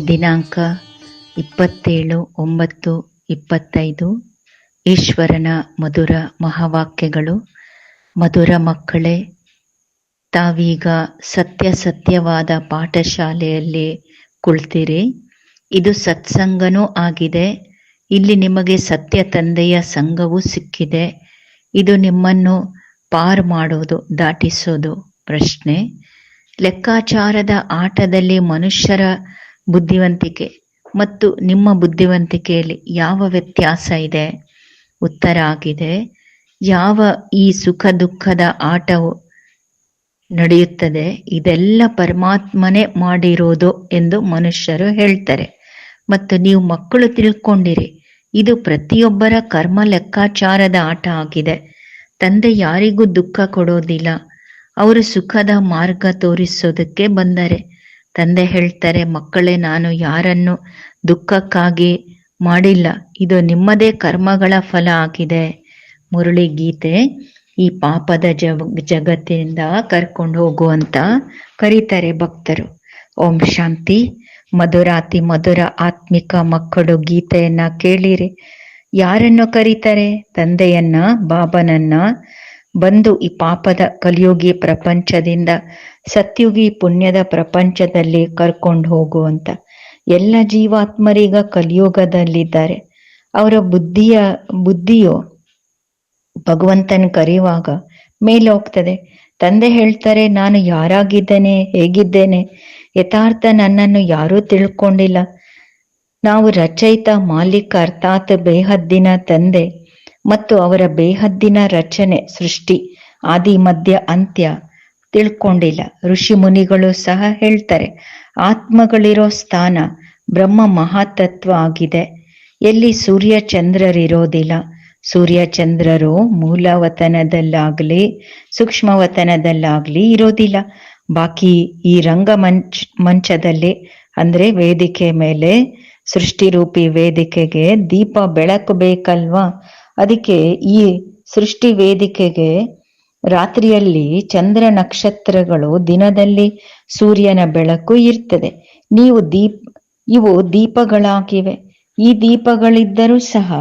ದಿನಾಂಕ ಇಪ್ಪತ್ತೇಳು ಒಂಬತ್ತು ಇಪ್ಪತ್ತೈದು. ಈಶ್ವರನ ಮಧುರ ಮಹಾವಾಕ್ಯಗಳು. ಮಧುರ ಮಕ್ಕಳೇ, ತಾವೀಗ ಸತ್ಯ ಸತ್ಯವಾದ ಪಾಠಶಾಲೆಯಲ್ಲಿ ಕುಳಿತಿರಿ. ಇದು ಸತ್ಸಂಗನೂ ಆಗಿದೆ. ಇಲ್ಲಿ ನಿಮಗೆ ಸತ್ಯ ತಂದೆಯ ಸಂಘವೂ ಸಿಕ್ಕಿದೆ. ಇದು ನಿಮ್ಮನ್ನು ಪಾರ್ ಮಾಡೋದು, ದಾಟಿಸೋದು ಪ್ರಶ್ನೆ. ಲೆಕ್ಕಾಚಾರದ ಆಟದಲ್ಲಿ ಮನುಷ್ಯರ ಬುದ್ಧಿವಂತಿಕೆ ಮತ್ತು ನಿಮ್ಮ ಬುದ್ಧಿವಂತಿಕೆಯಲ್ಲಿ ಯಾವ ವ್ಯತ್ಯಾಸ ಇದೆ? ಉತ್ತರ ಆಗಿದೆ. ಯಾವ ಈ ಸುಖ ದುಃಖದ ಆಟವು ನಡೆಯುತ್ತದೆ? ಇದೆಲ್ಲ ಪರಮಾತ್ಮನೇ ಮಾಡಿರೋದು ಎಂದು ಮನುಷ್ಯರು ಹೇಳ್ತಾರೆ. ಮತ್ತು ನೀವು ಮಕ್ಕಳು ತಿಳ್ಕೊಂಡಿರಿ. ಇದು ಪ್ರತಿಯೊಬ್ಬರ ಕರ್ಮ ಲೆಕ್ಕಾಚಾರದ ಆಟ ಆಗಿದೆ. ತಂದೆ ಯಾರಿಗೂ ದುಃಖ ಕೊಡೋದಿಲ್ಲ. ಅವರು ಸುಖದ ಮಾರ್ಗ ತೋರಿಸೋದಕ್ಕೆ ಬಂದರೆ ತಂದೆ ಹೇಳ್ತಾರೆ, ಮಕ್ಕಳೇ, ನಾನು ಯಾರನ್ನು ದುಃಖಕ್ಕಾಗಿ ಮಾಡಿಲ್ಲ. ಇದು ನಿಮ್ಮದೇ ಕರ್ಮಗಳ ಫಲ ಆಗಿದೆ. ಮುರಳಿ ಗೀತೆ, ಈ ಪಾಪದ ಜಗ ಜಗತ್ತಿನಿಂದ ಕರ್ಕೊಂಡು ಹೋಗುವಂತ ಕರೀತಾರೆ ಭಕ್ತರು. ಓಂ ಶಾಂತಿ. ಮಧುರಾತಿ, ಮಧುರ ಆತ್ಮಿಕ ಮಕ್ಕಳು ಗೀತೆಯನ್ನ ಕೇಳಿರಿ. ಯಾರನ್ನು ಕರೀತಾರೆ? ತಂದೆಯನ್ನ, ಬಾಬನನ್ನ ಬಂದು ಈ ಪಾಪದ ಕಲಿಯುಗಿ ಪ್ರಪಂಚದಿಂದ ಸತ್ಯುಗಿ ಪುಣ್ಯದ ಪ್ರಪಂಚದಲ್ಲಿ ಕರ್ಕೊಂಡು ಹೋಗುವಂತ ಎಲ್ಲ ಜೀವಾತ್ಮರೀಗ ಕಲಿಯುಗದಲ್ಲಿದ್ದಾರೆ. ಅವರ ಬುದ್ಧಿಯ ಬುದ್ಧಿಯು ಭಗವಂತನ ಕರೆಯುವಾಗ ಮೇಲೆ ಹೋಗ್ತದೆ ತಂದೆ ಹೇಳ್ತಾರೆ, ನಾನು ಯಾರಾಗಿದ್ದೇನೆ, ಹೇಗಿದ್ದೇನೆ? ಯಥಾರ್ಥ ನನ್ನನ್ನು ಯಾರೂ ತಿಳ್ಕೊಂಡಿಲ್ಲ. ನಾವು ರಚಯಿತ ಮಾಲೀಕ, ಅರ್ಥಾತ್ ಬೇಹದ್ದಿನ ತಂದೆ. ಮತ್ತು ಅವರ ಬೇಹದ್ದಿನ ರಚನೆ, ಸೃಷ್ಟಿ, ಆದಿ, ಮಧ್ಯ, ಅಂತ್ಯ ತಿಳ್ಕೊಂಡಿಲ್ಲ. ಋಷಿ ಮುನಿಗಳು ಸಹ ಹೇಳ್ತಾರೆ, ಆತ್ಮಗಳಿರೋ ಸ್ಥಾನ ಬ್ರಹ್ಮ ಮಹಾತತ್ವ ಆಗಿದೆ. ಎಲ್ಲಿ ಸೂರ್ಯ ಚಂದ್ರರಿರೋದಿಲ್ಲ ಸೂರ್ಯ ಚಂದ್ರರು ಮೂಲವತನದಲ್ಲಾಗ್ಲಿ, ಸೂಕ್ಷ್ಮವತನದಲ್ಲಾಗ್ಲಿ ಇರೋದಿಲ್ಲ. ಬಾಕಿ ಈ ರಂಗ ಮಂಚ್, ಮಂಚದಲ್ಲಿ ಅಂದ್ರೆ ವೇದಿಕೆ ಮೇಲೆ ಸೃಷ್ಟಿರೂಪಿ ವೇದಿಕೆಗೆ ದೀಪ ಬೆಳಕು ಬೇಕಲ್ವಾ? ಅದಕ್ಕೆ ಈ ಸೃಷ್ಟಿ ವೇದಿಕೆಗೆ ರಾತ್ರಿಯಲ್ಲಿ ಚಂದ್ರ ನಕ್ಷತ್ರಗಳು ದಿನದಲ್ಲಿ ಸೂರ್ಯನ ಬೆಳಕು ಇರ್ತದೆ. ನೀವು ದೀಪ್, ಇವು ದೀಪಗಳಾಗಿವೆ. ಈ ದೀಪಗಳಿದ್ದರೂ ಸಹ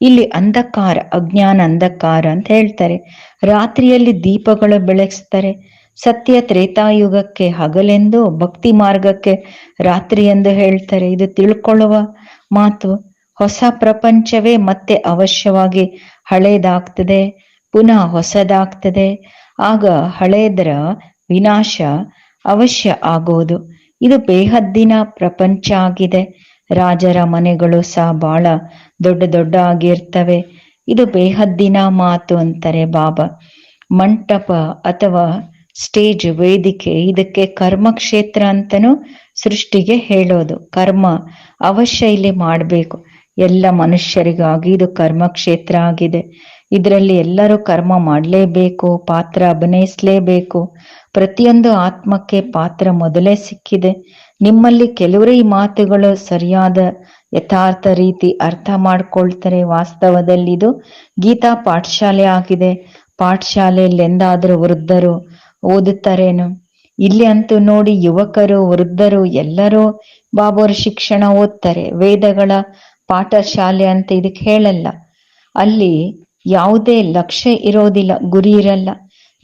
ಇಲ್ಲಿ ಅಂಧಕಾರ, ಅಜ್ಞಾನ ಅಂಧಕಾರ ಅಂತ ಹೇಳ್ತಾರೆ. ರಾತ್ರಿಯಲ್ಲಿ ದೀಪಗಳು ಬೆಳಗಿಸ್ತಾರೆ ಸತ್ಯ ತ್ರೇತಾಯುಗಕ್ಕೆ ಹಗಲೆಂದು, ಭಕ್ತಿ ಮಾರ್ಗಕ್ಕೆ ರಾತ್ರಿ ಎಂದು ಹೇಳ್ತಾರೆ. ಇದು ತಿಳ್ಕೊಳ್ಳುವ ಮಾತು. ಹೊಸ ಪ್ರಪಂಚವೇ ಮತ್ತೆ ಅವಶ್ಯವಾಗಿ ಹಳೇದಾಗ್ತದೆ, ಪುನಃ ಹೊಸದಾಗ್ತದೆ. ಆಗ ಹಳೇದರ ವಿನಾಶ ಅವಶ್ಯ ಆಗೋದು ಇದು ಬೇಹದ್ದಿನ ಪ್ರಪಂಚ ಆಗಿದೆ. ರಾಜರ ಮನೆಗಳು ಸಹ ಬಹಳ ದೊಡ್ಡ ದೊಡ್ಡ ಆಗಿರ್ತವೆ ಇದು ಬೇಹದ್ದಿನ ಮಾತು ಅಂತಾರೆ ಬಾಬಾ. ಮಂಟಪ ಅಥವಾ ಸ್ಟೇಜ್ ವೇದಿಕೆ, ಇದಕ್ಕೆ ಕರ್ಮ ಕ್ಷೇತ್ರ ಅಂತನೂ ಸೃಷ್ಟಿಗೆ ಹೇಳೋದು. ಕರ್ಮ ಅವಶ್ಯ ಇಲ್ಲಿ ಮಾಡಬೇಕು. ಎಲ್ಲ ಮನುಷ್ಯರಿಗಾಗಿ ಇದು ಕರ್ಮಕ್ಷೇತ್ರ ಆಗಿದೆ. ಇದರಲ್ಲಿ ಎಲ್ಲರೂ ಕರ್ಮ ಮಾಡಲೇಬೇಕು, ಪಾತ್ರ ಅಭಿನಯಿಸಲೇಬೇಕು. ಪ್ರತಿಯೊಂದು ಆತ್ಮಕ್ಕೆ ಪಾತ್ರ ಮೊದಲೇ ಸಿಕ್ಕಿದೆ. ನಿಮ್ಮಲ್ಲಿ ಕೆಲವರು ಈ ಮಾತುಗಳು ಸರಿಯಾದ ಯಥಾರ್ಥ ರೀತಿ ಅರ್ಥ ಮಾಡ್ಕೊಳ್ತಾರೆ. ವಾಸ್ತವದಲ್ಲಿ ಇದು ಗೀತಾ ಪಾಠಶಾಲೆ ಆಗಿದೆ. ಪಾಠಶಾಲೆಯಲ್ಲಿ ಎಂದಾದರೂ ವೃದ್ಧರು ಓದುತ್ತಾರೇನು? ಇಲ್ಲಿ ಅಂತೂ ನೋಡಿ ಯುವಕರು, ವೃದ್ಧರು ಎಲ್ಲರೂ ಬಾಬೋರ್ ಶಿಕ್ಷಣ ಓದ್ತಾರೆ. ವೇದಗಳ ಪಾಠಶಾಲೆ ಅಂತ ಇದಕ್ಕೆ ಹೇಳಲ್ಲ. ಅಲ್ಲಿ ಯಾವುದೇ ಲಕ್ಷ್ಯ ಇರೋದಿಲ್ಲ, ಗುರಿ ಇರಲ್ಲ.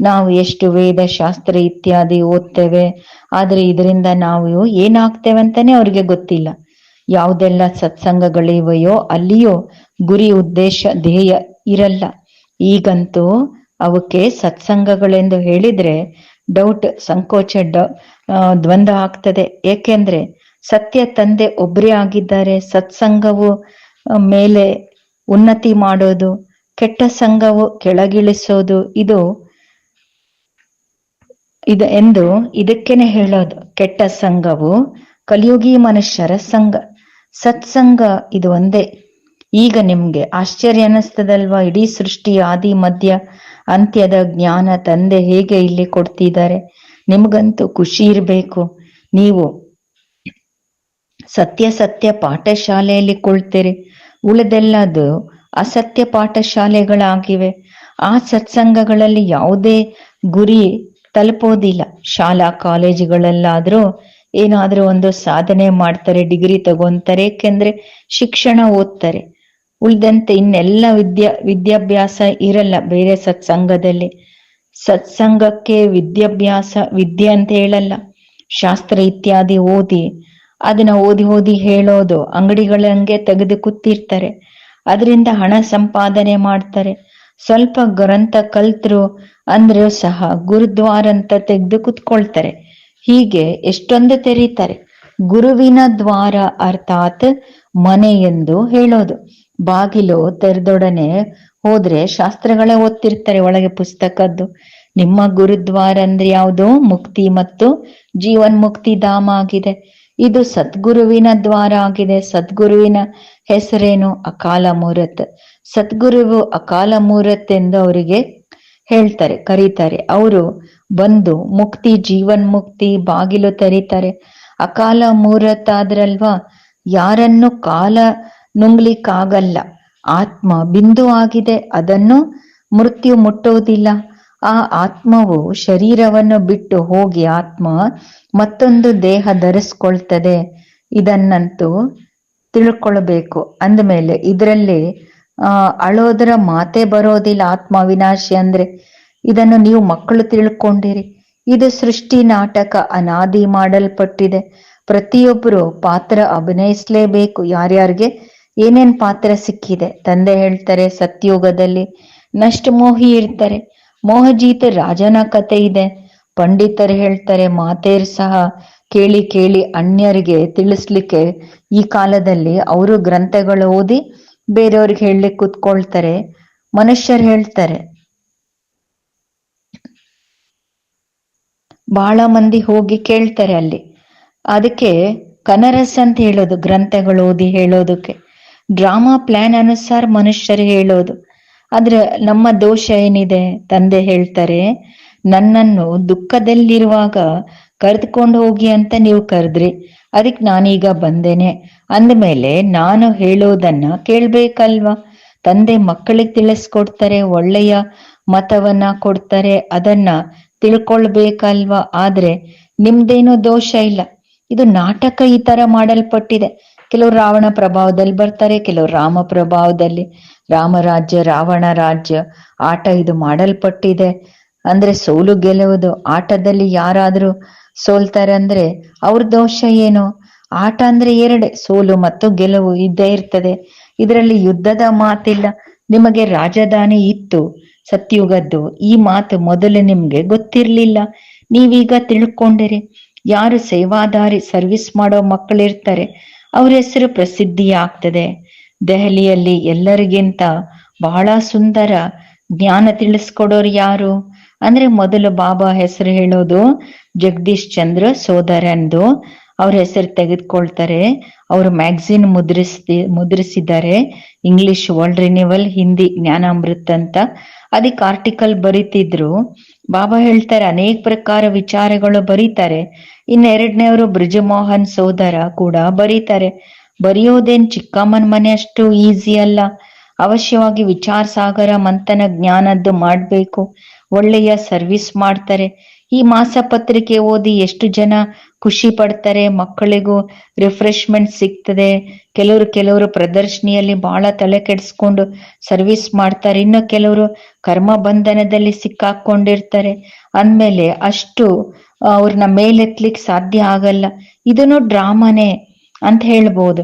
ನಾವು ಎಷ್ಟು ವೇದ ಶಾಸ್ತ್ರ ಇತ್ಯಾದಿ ಓದ್ತೇವೆ, ಆದ್ರೆ ಇದರಿಂದ ನಾವು ಏನಾಗ್ತೇವೆ ಅಂತಾನೆ ಅವ್ರಿಗೆ ಗೊತ್ತಿಲ್ಲ. ಯಾವುದೆಲ್ಲ ಸತ್ಸಂಗಗಳಿವೆಯೋ ಅಲ್ಲಿಯೋ ಗುರಿ ಉದ್ದೇಶ, ಧ್ಯೇಯ ಇರಲ್ಲ. ಈಗಂತೂ ಅವಕ್ಕೆ ಸತ್ಸಂಗಗಳೆಂದು ಹೇಳಿದ್ರೆ ಡೌಟ್ ಸಂಕೋಚ, ಡ- ದ್ವಂದ್ವ ಆಗ್ತದೆ. ಏಕೆಂದ್ರೆ ಸತ್ಯ ತಂದೆ ಒಬ್ಬರೇ ಆಗಿದ್ದಾರೆ. ಸತ್ಸಂಗವು ಮೇಲೆ ಉನ್ನತಿ ಮಾಡೋದು, ಕೆಟ್ಟ ಸಂಘವು ಕೆಳಗಿಳಿಸೋದು, ಇದು, ಇದ, ಎಂದು ಇದಕ್ಕೇನೆ ಹೇಳೋದು. ಕೆಟ್ಟ ಸಂಘವು ಕಲಿಯುಗಿ ಮನುಷ್ಯರ ಸಂಘ. ಸತ್ಸಂಗ ಇದು ಒಂದೇ. ಈಗ ನಿಮ್ಗೆ ಆಶ್ಚರ್ಯ ಅನ್ನಿಸ್ತದಲ್ವಾ? ಇಡೀ ಸೃಷ್ಟಿ, ಆದಿ, ಮಧ್ಯ, ಅಂತ್ಯದ ಜ್ಞಾನ ತಂದೆ ಹೇಗೆ ಇಲ್ಲಿ ಕೊಡ್ತಿದ್ದಾರೆ? ನಿಮಗಂತೂ ಖುಷಿ ಇರಬೇಕು. ನೀವು ಸತ್ಯ ಸತ್ಯ ಪಾಠಶಾಲೆಯಲ್ಲಿ ಕುಳ್ತೀರಿ. ಉಳಿದೆಲ್ಲದು ಅಸತ್ಯ ಪಾಠಶಾಲೆಗಳಾಗಿವೆ. ಆ ಸತ್ಸಂಗಗಳಲ್ಲಿ ಯಾವುದೇ ಗುರಿ ತಲುಪೋದಿಲ್ಲ. ಶಾಲಾ ಕಾಲೇಜುಗಳಲ್ಲಾದ್ರೂ ಏನಾದ್ರೂ ಒಂದು ಸಾಧನೆ ಮಾಡ್ತಾರೆ, ಡಿಗ್ರಿ ತಗೊಂತಾರೆ, ಏಕೆಂದ್ರೆ ಶಿಕ್ಷಣ ಓದ್ತಾರೆ. ಉಳಿದಂತೆ ಇನ್ನೆಲ್ಲ ವಿದ್ಯಾ, ವಿದ್ಯಾಭ್ಯಾಸ ಇರಲ್ಲ ಬೇರೆ ಸತ್ಸಂಗದಲ್ಲಿ. ಸತ್ಸಂಗಕ್ಕೆ ವಿದ್ಯಾಭ್ಯಾಸ, ವಿದ್ಯೆ ಅಂತ ಹೇಳಲ್ಲ. ಶಾಸ್ತ್ರ ಇತ್ಯಾದಿ ಓದಿ ಅದನ್ನ ಓದಿ ಓದಿ ಹೇಳೋದು ಅಂಗಡಿಗಳಂಗೆ ತೆಗೆದು ಕೂತಿರ್ತಾರೆ. ಅದರಿಂದ ಹಣ ಸಂಪಾದನೆ ಮಾಡ್ತಾರೆ. ಸ್ವಲ್ಪ ಗ್ರಂಥ ಕಲ್ತರು ಅಂದ್ರೆ ಸಹ ಗುರುದ್ವಾರ ಅಂತ ತೆಗೆದು ಕುತ್ಕೊಳ್ತಾರೆ. ಹೀಗೆ ಎಷ್ಟೊಂದು ತೆರೀತಾರೆ. ಗುರುವಿನ ದ್ವಾರ ಅರ್ಥಾತ್ ಮನೆ ಎಂದು ಹೇಳೋದು. ಬಾಗಿಲು ತೆರೆದೊಡನೆ ಹೋದ್ರೆ ಶಾಸ್ತ್ರಗಳೇ ಓದ್ತಿರ್ತಾರೆ ಒಳಗೆ ಪುಸ್ತಕದ್ದು. ನಿಮ್ಮ ಗುರುದ್ವಾರ ಅಂದ್ರೆ ಯಾವುದು? ಮುಕ್ತಿ ಮತ್ತು ಜೀವನ್ ಮುಕ್ತಿ ಧಾಮ ಆಗಿದೆ. ಇದು ಸದ್ಗುರುವಿನ ದ್ವಾರ ಆಗಿದೆ. ಸದ್ಗುರುವಿನ ಹೆಸರೇನು? ಅಕಾಲ ಮೂರತ್. ಸದ್ಗುರುವು ಅಕಾಲ ಮೂರತ್ ಎಂದು ಅವರಿಗೆ ಹೇಳ್ತಾರೆ, ಕರೀತಾರೆ. ಅವರು ಬಂದು ಮುಕ್ತಿ ಜೀವನ್ ಮುಕ್ತಿ ಬಾಗಿಲು ತೆರೀತಾರೆ. ಅಕಾಲ ಮೂರತ್ ಆದ್ರಲ್ವಾ? ಯಾರನ್ನು ಕಾಲ ನುಂಗ್ಲಿಕ್ಕಾಗಲ್ಲ. ಆತ್ಮ ಬಿಂದು ಆಗಿದೆ ಅದನ್ನು ಮೃತ್ಯು ಮುಟ್ಟುವುದಿಲ್ಲ. ಆ ಆತ್ಮವು ಶರೀರವನ್ನು ಬಿಟ್ಟು ಹೋಗಿ ಆತ್ಮ ಮತ್ತೊಂದು ದೇಹ ಧರಿಸ್ಕೊಳ್ತದೆ. ಇದನ್ನಂತೂ ತಿಳ್ಕೊಳ್ಬೇಕು. ಅಂದಮೇಲೆ ಇದರಲ್ಲಿ, ಆ, ಅಳೋದರ ಮಾತೆ ಬರೋದಿಲ್ಲ ಆತ್ಮ ವಿನಾಶಿ ಅಂದ್ರೆ. ಇದನ್ನು ನೀವು ಮಕ್ಕಳು ತಿಳ್ಕೊಂಡಿರಿ. ಇದು ಸೃಷ್ಟಿ ನಾಟಕ ಅನಾದಿ ಮಾಡಲ್ಪಟ್ಟಿದೆ. ಪ್ರತಿಯೊಬ್ಬರು ಪಾತ್ರ ಅಭಿನಯಿಸ್ಲೇಬೇಕು. ಯಾರ್ಯಾರಿಗೆ ಏನೇನ್ ಪಾತ್ರ ಸಿಕ್ಕಿದೆ? ತಂದೆ ಹೇಳ್ತಾರೆ, ಸತ್ಯುಗದಲ್ಲಿ ನಷ್ಟ ಮೋಹಿ ಇರ್ತಾರೆ. ಮೋಹಜೀತ ರಾಜನ ಕತೆ ಇದೆ. ಪಂಡಿತರು ಹೇಳ್ತಾರೆ, ಮಾತೇರ್ ಸಹ ಕೇಳಿ ಕೇಳಿ ಅನ್ಯರಿಗೆ ತಿಳಿಸ್ಲಿಕ್ಕೆ ಈ ಕಾಲದಲ್ಲಿ ಅವರು ಗ್ರಂಥಗಳು ಓದಿ ಬೇರೆಯವ್ರಿಗೆ ಹೇಳಲಿಕ್ಕೆ ಕುತ್ಕೊಳ್ತಾರೆ. ಮನುಷ್ಯರು ಹೇಳ್ತಾರೆ ಬಹಳ ಮಂದಿ ಹೋಗಿ ಕೇಳ್ತಾರೆ ಅಲ್ಲಿ. ಅದಕ್ಕೆ ಕನರಸ್ ಅಂತ ಹೇಳೋದು, ಗ್ರಂಥಗಳು ಓದಿ ಹೇಳೋದಕ್ಕೆ. ಡ್ರಾಮಾ ಪ್ಲಾನ್ ಅನುಸಾರ ಮನುಷ್ಯರು ಹೇಳೋದು. ಆದ್ರೆ ನಮ್ಮ ದೋಷ ಏನಿದೆ? ತಂದೆ ಹೇಳ್ತಾರೆ, ನನ್ನನ್ನು ದುಃಖದಲ್ಲಿರುವಾಗ ಕರೆದುಕೊಂಡು ಹೋಗಿ ಅಂತ ನೀವು ಕರೆದ್ರಿ. ಅದಕ್ಕೆ ನಾನೀಗ ಬಂದೇನೆ. ಅಂದಮೇಲೆ ನಾನು ಹೇಳೋದನ್ನ ಕೇಳ್ಬೇಕಲ್ವಾ? ತಂದೆ ಮಕ್ಕಳಿಗೆ ತಿಳಿಸ್ಕೊಡ್ತಾರೆ, ಒಳ್ಳೆಯ ಮತವನ್ನ ಕೊಡ್ತಾರೆ, ಅದನ್ನ ತಿಳ್ಕೊಳ್ಬೇಕಲ್ವಾ? ಆದ್ರೆ ನಿಮ್ದೇನು ದೋಷ ಇಲ್ಲ. ಇದು ನಾಟಕ ಈ ತರ ಮಾಡಲ್ಪಟ್ಟಿದೆ. ಕೆಲವ್ರು ರಾವಣ ಪ್ರಭಾವದಲ್ಲಿ ಬರ್ತಾರೆ, ಕೆಲವ್ರು ರಾಮ ಪ್ರಭಾವದಲ್ಲಿ. ರಾಮರಾಜ್ಯ, ರಾವಣ ರಾಜ್ಯ, ಆಟ ಇದು ಮಾಡಲ್ಪಟ್ಟಿದೆ. ಅಂದ್ರೆ ಸೋಲು ಗೆಲ್ಲುವುದು, ಆಟದಲ್ಲಿ ಯಾರಾದ್ರೂ ಸೋಲ್ತಾರೆ ಅಂದ್ರೆ ಅವ್ರ ದೋಷ ಏನು? ಆಟ ಅಂದ್ರೆ ಎರಡೆ, ಸೋಲು ಮತ್ತು ಗೆಲುವು ಇದ್ದೇ ಇರ್ತದೆ. ಇದರಲ್ಲಿ ಯುದ್ಧದ ಮಾತಿಲ್ಲ, ನಿಮಗೆ ರಾಜಧಾನಿ ಇತ್ತು, ಸತ್ಯುಗದ್ದು, ಈ ಮಾತು ಮೊದಲು ನಿಮ್ಗೆ ಗೊತ್ತಿರ್ಲಿಲ್ಲ. ನೀವೀಗ ತಿಳ್ಕೊಂಡಿರಿ, ಯಾರು ಸೇವಾದಾರಿ, ಸರ್ವಿಸ್ ಮಾಡೋ ಮಕ್ಕಳಿರ್ತಾರೆ, ಅವ್ರ ಹೆಸರು ಪ್ರಸಿದ್ಧಿ ಆಗ್ತದೆ ದೆಹಲಿಯಲ್ಲಿ ಎಲ್ಲರಿಗಿಂತ ಬಹಳ ಸುಂದರ ಜ್ಞಾನ ತಿಳಿಸ್ಕೊಡೋರು ಯಾರು? ಅಂದ್ರೆ ಮೊದಲು ಬಾಬಾ ಹೆಸರು ಹೇಳೋದು ಜಗದೀಶ್ ಚಂದ್ರ ಸೋದರಂದು ಅವ್ರ ಹೆಸರು ತೆಗೆದುಕೊಳ್ತಾರೆ. ಅವರು ಮ್ಯಾಗ್ಝಿನ್ ಮುದ್ರಿಸಿ ಮುದ್ರಿಸಿದ್ದಾರೆ. English world renewal, Hindi Gyanamrit ಅಂತ. ಅದಕ್ಕೆ ಆರ್ಟಿಕಲ್ ಬರೀತಿದ್ರು. ಬಾಬಾ ಹೇಳ್ತಾರೆ, ಅನೇಕ ಪ್ರಕಾರ ವಿಚಾರಗಳು ಬರೀತಾರೆ. ಇನ್ನೆರಡನೇವರು ಬ್ರಿಜಮೋಹನ್ ಸೋದರ ಕೂಡ ಬರೀತಾರೆ. ಬರೆಯೋದೇನ್ ಚಿಕ್ಕಮ್ಮನ ಮನೆ ಅಷ್ಟು ಈಸಿ ಅಲ್ಲ. ಅವಶ್ಯವಾಗಿ ವಿಚಾರ ಸಾಗರ ಮಂಥನ ಜ್ಞಾನದ್ದು ಮಾಡ್ಬೇಕು. ಒಳ್ಳೆಯ ಸರ್ವಿಸ್ ಮಾಡ್ತಾರೆ. ಈ ಮಾಸ ಪತ್ರಿಕೆ ಓದಿ ಎಷ್ಟು ಜನ ಖುಷಿ ಪಡ್ತಾರೆ, ಮಕ್ಕಳಿಗೂ ರಿಫ್ರೆಶ್ಮೆಂಟ್ ಸಿಗ್ತದೆ. ಕೆಲವರು ಕೆಲವರು ಪ್ರದರ್ಶನಿಯಲ್ಲಿ ಬಹಳ ತಲೆ ಕೆಡಿಸ್ಕೊಂಡು ಸರ್ವಿಸ್ ಮಾಡ್ತಾರೆ. ಇನ್ನು ಕೆಲವರು ಕರ್ಮ ಬಂಧನದಲ್ಲಿ ಸಿಕ್ಕಾಕೊಂಡಿರ್ತಾರೆ. ಅಂದ್ಮೇಲೆ ಅಷ್ಟು ಅವ್ರನ್ನ ಮೇಲೆತ್ಲಿಕ್ ಸಾಧ್ಯ ಆಗಲ್ಲ. ಇದನ್ನು ಡ್ರಾಮಾನೇ ಅಂತ ಹೇಳ್ಬೋದು.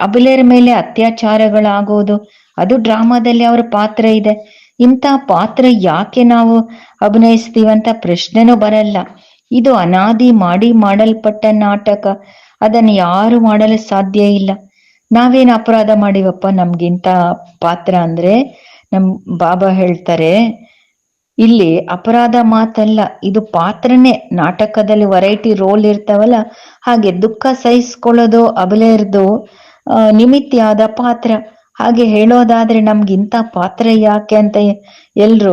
ಅಬಲೆಯರ ಮೇಲೆ ಅತ್ಯಾಚಾರಗಳಾಗೋದು, ಅದು ಡ್ರಾಮಾದಲ್ಲಿ ಅವರ ಪಾತ್ರ ಇದೆ. ಇಂಥ ಪಾತ್ರ ಯಾಕೆ ನಾವು ಅಭಿನಯಿಸ್ತೀವಂತ ಪ್ರಶ್ನೆನೂ ಬರಲ್ಲ. ಇದು ಅನಾದಿ ಮಾಡಿ ಮಾಡಲ್ಪಟ್ಟ ನಾಟಕ. ಅದನ್ನು ಯಾರು ಮಾಡಲು ಸಾಧ್ಯ ಇಲ್ಲ. ನಾವೇನು ಅಪರಾಧ ಮಾಡಿವಪ್ಪ ನಮ್ಗಿಂತ ಪಾತ್ರ ಅಂದ್ರೆ? ನಮ್ ಬಾಬಾ ಹೇಳ್ತಾರೆ ಇಲ್ಲಿ ಅಪರಾಧ ಮಾತಲ್ಲ ಇದು ಪಾತ್ರನೇ. ನಾಟಕದಲ್ಲಿ ವೆರೈಟಿ ರೋಲ್ ಇರ್ತಾವಲ್ಲ ಹಾಗೆ ದುಃಖ ಸಹಿಸ್ಕೊಳ್ಳೋದು ಅಬಲೇರ್ದು ಆ, ನಿಮಿತ್ತಿಯಾದ ಪಾತ್ರ. ಹಾಗೆ ಹೇಳೋದಾದ್ರೆ ನಮ್ಗಿಂತ ಪಾತ್ರ ಯಾಕೆ ಅಂತ ಎಲ್ರು